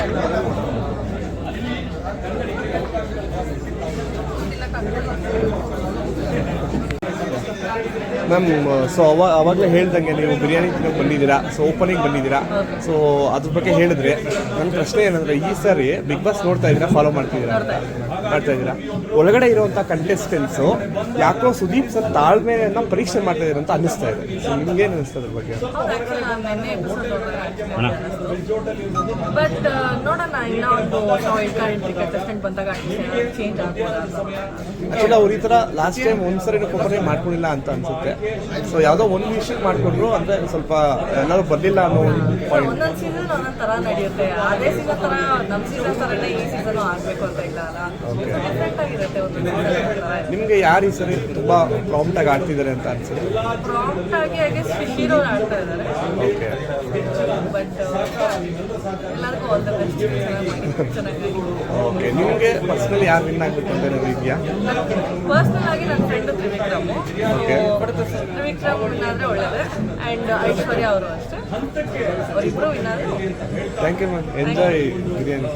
ಅರ್ಧ ma'am so ಅವ ಅವಾಗಲೇ ಹೇಳ್ದಂಗೆ ನೀವು ಬಿರಿಯಾನಿ ತಿನ್ನೋಕೆ ಬಂದಿದ್ದೀರಾ? ಸೊ ಓಪನಿಂಗ್ ಬಂದಿದ್ದೀರಾ? ಸೊ ಅದ್ರ ಬಗ್ಗೆ ಹೇಳಿದ್ರೆ ನನ್ನ ಪ್ರಶ್ನೆ ಏನಂದ್ರೆ ಈ ಸಾರಿ ಬಿಗ್ ಬಾಸ್ ನೋಡ್ತಾ ಇದ್ದೀರಾ? ಫಾಲೋ ಮಾಡ್ತಿದ್ದೀರಾ? ಮಾಡ್ತಾ ಇದ್ದೀರಾ? ಒಳಗಡೆ ಇರುವಂಥ ಕಂಟೆಸ್ಟೆಂಟ್ಸು ಯಾಕೋ ಸುದೀಪ್ ಸರ್ ತಾಳ್ಮೆಯನ್ನು ಪರೀಕ್ಷೆ ಮಾಡ್ತಾ ಇದ್ದಾರೆ ಅಂತ ಅನ್ನಿಸ್ತಾ ಇದೆ. ಸೊ ನಿಮ್ಗೇನು ಅನಿಸ್ತದೆ ಅದ್ರ ಬಗ್ಗೆ? ಬಟ್ ನೋಡೋಣ ಇನ್ನೂ ಒಂದು ಕಂಟೆಸ್ಟೆಂಟ್ ಬಂದಾಗ ಚೇಂಜ್ ಆಗ್ಬೋದಾ ಆಕ್ಚುಲಿ ಅವ್ರು ಈ ಥರ ಲಾಸ್ಟ್ ಟೈಮ್ ಒಂದ್ಸರಿ ಕೊಬ್ಬರಿ ಮಾಡ್ಕೊಂಡಿಲ್ಲ ಅಂತ ಅನ್ಸುತ್ತೆ. ಸೊ ಯಾವುದೋ ಒಂದು ವಿಷಯ ಮಾಡಿಕೊಂಡ್ರು ಅಂದ್ರೆ ಸ್ವಲ್ಪ ಎಲ್ಲರೂ ಬರಲಿಲ್ಲ ಅನ್ನೋ ಪಾಯಿಂಟ್ ಒಂದೊಂದು ಸೀಸನ್ ಒಂದೊಂದು ಥರ ನಡೆಯುತ್ತೆ. ಅದೇ ಸೀಸನ್ ಥರ ನಮ್ಮ ಸೀಸನ್ ಥರನೇ ಈ ಸೀಸನ್ ಆಗಬೇಕು ಅಂತ ಇಲ್ಲ ಅಲ್ಲ? ಡಿಫ್ರೆಂಟ್ ಆಗಿರುತ್ತೆ ಒಂದೊಂದು ಸೀಸನ್ ನಿಮ್ಗೆ ಯಾರು ಈ ಸರಿ ತುಂಬಾ ಪ್ರಾಂಪ್ಟ್ ಆಗಿ ಆಡ್ತಿದ್ದಾರೆ ಅಂತ ಅನ್ಸುತ್ತೆ? ಪ್ರಾಂಪ್ಟ್ ಆಗಿ ಹಾಗೆ ಶಿಶಿರೋ ಆಡ್ತಾ ಇದ್ದಾರೆ. ಓಕೆ ಬಟ್ ಎಲ್ಲರಿಗೂ ಆಲ್ ದ ಬೆಸ್ಟ್ ಚೆನ್ನಾಗಿ ಓಕೆ ನಿಮಗೆ ಪರ್ಸನಲ್ ಯಾರು ವಿನ್ ಆಗ್ಬೇಕು ಅಂತ ಏನಾದ್ರು ಇದೆಯಾ? ಪರ್ಸನಲ್ ಆಗಿ ನನ್ನ ಫ್ರೆಂಡ್ ತ್ರಿವಿಕ್ರಮ್. ತ್ರಿವಿಕ್ರಮ್ ವಿನ್ ಆದ್ರೆ ಒಳ್ಳೇದೇ. ಅಂಡ್ ಐಶ್ವರ್ಯ ಅವರು ಅಷ್ಟೇ. ಅವರಿಬ್ಬರು ವಿನ್ ಆದರೆ thank you ma'am enjoy biryani